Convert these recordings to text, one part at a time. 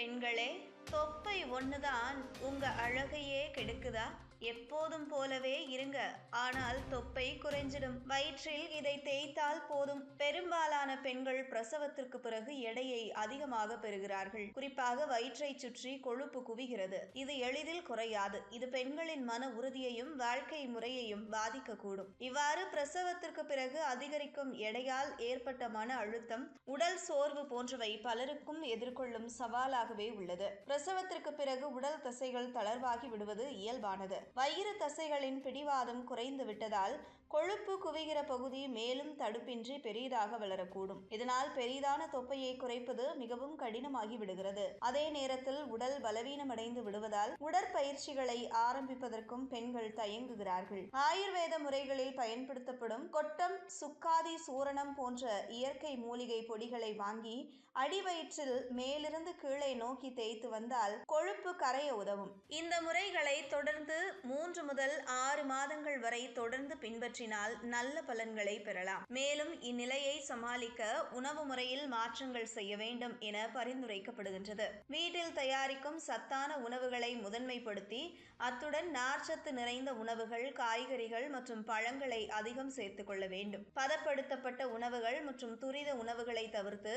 பெண்களே தொப்பை ஒண்ணுதான் உங்க அழகையே கெடுக்குதா? எப்போதும் போலவே இருங்க. ஆனால் தொப்பை குறைஞ்சிடும். வயிற்றில் இதை தேய்த்தால் போதும். பெரும்பாலான பெண்கள் பிரசவத்திற்கு பிறகு எடையை அதிகமாக பெறுகிறார்கள். குறிப்பாக வயிற்றை சுற்றி கொழுப்பு குவிகிறது. இது எளிதில் குறையாது. இது பெண்களின் மன உறுதியையும் வாழ்க்கை முறையையும் பாதிக்கக்கூடும். இவ்வாறு பிரசவத்திற்கு பிறகு அதிகரிக்கும் எடையால் ஏற்பட்ட மன அழுத்தம் உடல் சோர்வு போன்றவை பலருக்கும் எதிர்கொள்ளும் சவாலாகவே உள்ளது. பிரசவத்திற்கு பிறகு உடல் தசைகள் தளர்வாகி விடுவது இயல்பானது. வயிறு தசைகளின் பிடிவாதம் குறைந்து விட்டதால் கொழுப்பு குவிகிற பகுதி மேலும் தடுப்பின்றி பெரிதாக வளரக்கூடும். இதனால் பெரிதான தொப்பையை குறைப்பது மிகவும் கடினமாகி விடுகிறது அதே நேரத்தில் உடல் பலவீனமடைந்து விடுவதால் உடற்பயிற்சிகளை ஆரம்பிப்பதற்கும் பெண்கள் தயங்குகிறார்கள். ஆயுர்வேத முறைகளில் பயன்படுத்தப்படும் கொட்டம் சுக்காதி சூரணம் போன்ற இயற்கை மூலிகை பொடிகளை வாங்கி அடிவயிற்றில் மேலிருந்து கீழே நோக்கி தேய்த்து வந்தால் கொழுப்பு கரைய உதவும். இந்த முறைகளை தொடர்ந்து மூன்று முதல் ஆறு மாதங்கள் வரை தொடர்ந்து பின்பற்றினால் நல்ல பலன்களை பெறலாம். மேலும் இந்நிலையை சமாளிக்க உணவு முறையில் மாற்றங்கள் செய்ய வேண்டும் என பரிந்துரைக்கப்படுகின்றது. வீட்டில் தயாரிக்கும் சத்தான உணவுகளை முதன்மைப்படுத்தி அத்துடன் நார்ச்சத்து நிறைந்த உணவுகள் காய்கறிகள் மற்றும் பழங்களை அதிகம் சேர்த்துக் கொள்ள வேண்டும். பதப்படுத்தப்பட்ட உணவுகள் மற்றும் துரித உணவுகளை தவிர்த்து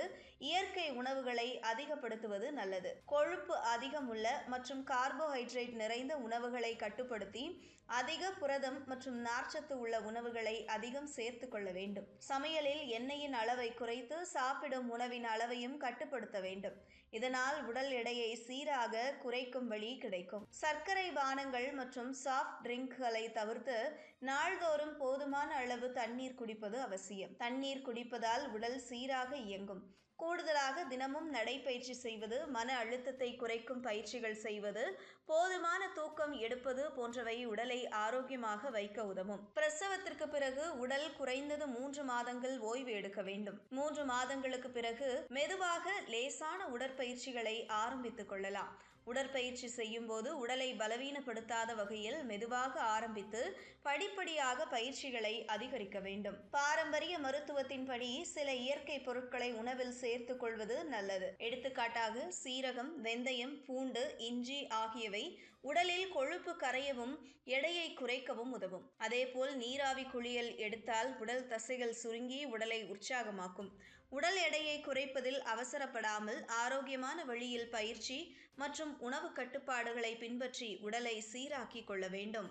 இயற்கை உணவுகளை அதிகப்படுத்துவது நல்லது. கொழுப்பு அதிகமுள்ள மற்றும் கார்போஹைட்ரேட் நிறைந்த உணவுகளை கட்டுப்படுத்தி அதிக புரதம் மற்றும் நார்ச்சத்து உள்ள உணவுகளை அதிகம் சேர்த்து கொள்ள வேண்டும். சமையலில் எண்ணெயின் அளவை குறைத்து சாப்பிடும் உணவின் அளவையும் கட்டுப்படுத்த வேண்டும். இதனால் உடல் எடையை சீராக குறைக்கும் வழி கிடைக்கும். சர்க்கரை பானங்கள் மற்றும் சாஃப்ட் ட்ரிங்க்களை தவிர்த்து நாள்தோறும் போதுமான அளவு தண்ணீர் குடிப்பது அவசியம். தண்ணீர் குடிப்பதால் உடல் சீராக இயங்கும். கூடுதலாக தினமும் நடைப்பயிற்சி செய்வது மன அழுத்தத்தை குறைக்கும் பயிற்சிகள் செய்வது போதுமான தூக்கம் எடுப்பது போன்றவை உடலை ஆரோக்கியமாக வைக்க உதவும். பிரசவத்திற்கு பிறகு உடல் குறைந்தது மூன்று மாதங்கள் ஓய்வு எடுக்க வேண்டும். மூன்று மாதங்களுக்கு பிறகு மெதுவாக லேசான உடற்பயிற்சிகளை ஆரம்பித்துக் கொள்ளலாம். உடற்பயிற்சி செய்யும்போது உடலை பலவீனப்படுத்தாத வகையில் மெதுவாக ஆரம்பித்து படிப்படியாக பயிற்சிகளை அதிகரிக்க வேண்டும். பாரம்பரிய மருத்துவத்தின்படி சில இயற்கை பொருட்களை உணவில் சேர்த்துக் கொள்வது நல்லது. எடுத்துக்காட்டாக சீரகம் வெந்தயம் பூண்டு இஞ்சி ஆகியவை உடலில் கொழுப்பு கரையவும் எடையை குறைக்கவும் உதவும். அதேபோல் நீராவி குளியல் எடுத்தால் உடல் தசைகள் சுருங்கி உடலை உற்சாகமாக்கும். உடல் எடையை குறைப்பதில் அவசரப்படாமல் ஆரோக்கியமான வழியில் பயிற்சி மற்றும் மற்றும் உணவு கட்டுப்பாடுகளை பின்பற்றி உடலை சீராக்கிக் கொள்ள வேண்டும்.